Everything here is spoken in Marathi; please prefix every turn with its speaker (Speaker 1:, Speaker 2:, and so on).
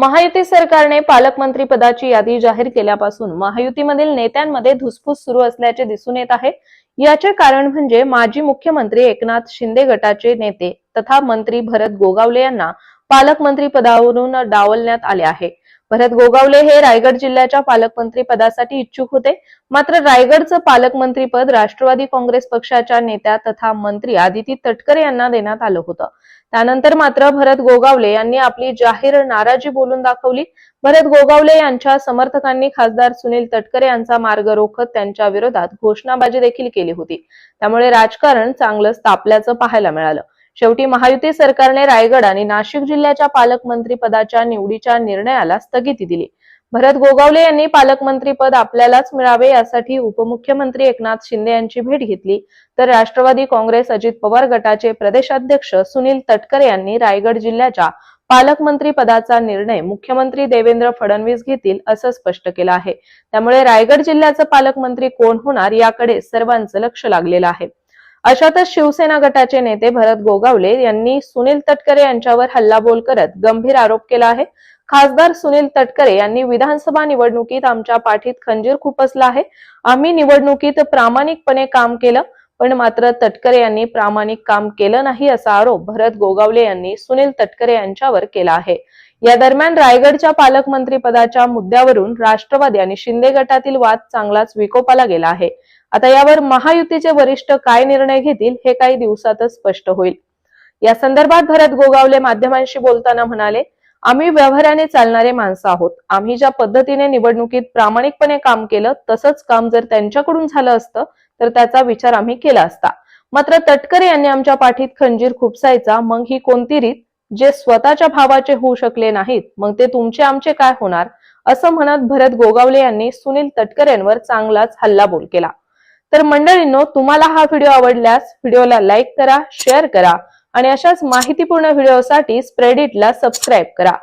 Speaker 1: महायुती सरकारने पालकमंत्री पदाची यादी जाहीर केल्यापासून महायुतीमधील नेत्यांमध्ये धुसफूस सुरू असल्याचे दिसून येत आहे. याचे कारण म्हणजे माजी मुख्यमंत्री एकनाथ शिंदे गटाचे नेते तथा मंत्री भरत गोगावले यांना पालकमंत्री पदावरून डावलण्यात आले आहे. भरत गोगावले हे रायगड जिल्ह्याच्या पालकमंत्री पदासाठी इच्छुक होते. मात्र रायगडचं पालकमंत्री पद राष्ट्रवादी काँग्रेस पक्षाच्या नेत्या तथा मंत्री आदिती तटकरे यांना देण्यात आलं होतं. त्यानंतर मात्र भरत गोगावले यांनी आपली जाहीर नाराजी बोलून दाखवली. भरत गोगावले यांच्या समर्थकांनी खासदार सुनील तटकरे यांचा मार्ग रोखत त्यांच्या विरोधात घोषणाबाजी देखील केली होती. त्यामुळे राजकारण चांगलंच तापल्याचं पाहायला मिळालं. शेवटी महायुती सरकारने रायगड आणि नाशिक जिल्ह्याच्या पालकमंत्री पदाच्या निवडीच्या निर्णयाला स्थगिती दिली. भरत गोगावले यांनी पालकमंत्री पद आपल्यालाच मिळावे यासाठी उपमुख्यमंत्री एकनाथ शिंदे यांची भेट घेतली. तर राष्ट्रवादी काँग्रेस अजित पवार गटाचे प्रदेशाध्यक्ष सुनील तटकरे यांनी रायगड जिल्ह्याच्या पालकमंत्री पदाचा निर्णय मुख्यमंत्री देवेंद्र फडणवीस घेतील असं स्पष्ट केलं आहे. त्यामुळे रायगड जिल्ह्याचं पालकमंत्री कोण होणार याकडे सर्वांचं लक्ष लागलेलं आहे. अशातच शिवसेना गटाचे नेते भरत गोगावले यांनी सुनील तटकरे यांच्यावर हल्लाबोल करत गंभीर आरोप केला आहे. खासदार सुनील तटकरे यांनी विधानसभा निवडणुकीत आमच्या पाठीत खंजीर खुपसला आहे. आम्ही निवडणुकीत प्रामाणिकपणे काम केलं पण मात्र तटकरे यांनी प्रामाणिक काम केलं नाही असा आरोप भरत गोगावले यांनी सुनील तटकरे यांच्यावर केला आहे. या दरम्यान रायगडच्या पालकमंत्री पदाच्या मुद्द्यावरून राष्ट्रवादी आणि शिंदे गटातील वाद चांगलाच विकोपाला गेला आहे. आता यावर महायुतीचे वरिष्ठ काय निर्णय घेतील हे काही दिवसातच स्पष्ट होईल. या संदर्भात भरत गोगावले माध्यमांशी बोलताना म्हणाले आम्ही व्यवहाराने चालणारे माणसं आहोत. आम्ही ज्या पद्धतीने निवडणुकीत प्रामाणिकपणे काम केलं तसंच काम जर त्यांच्याकडून झालं असतं तर त्याचा विचार आम्ही केला असता. मात्र तटकरे यांनी आमच्या पाठीत खंजीर खुपसायचा मग ही कोणती रीत? जे स्वतःच्या भावाचे होऊ शकले नाहीत मग ते तुमचे आमचे काय होणार? असं म्हणत भरत गोगावले यांनी सुनील तटकरेंवर चांगलाच हल्लाबोल केला. तर मंडळींनो तुम्हाला हा व्हिडिओ आवडल्यास व्हिडिओला लाईक करा शेअर करा आणि अशाच माहितीपूर्ण व्हिडिओसाठी स्प्रेडिटला सबस्क्राईब करा.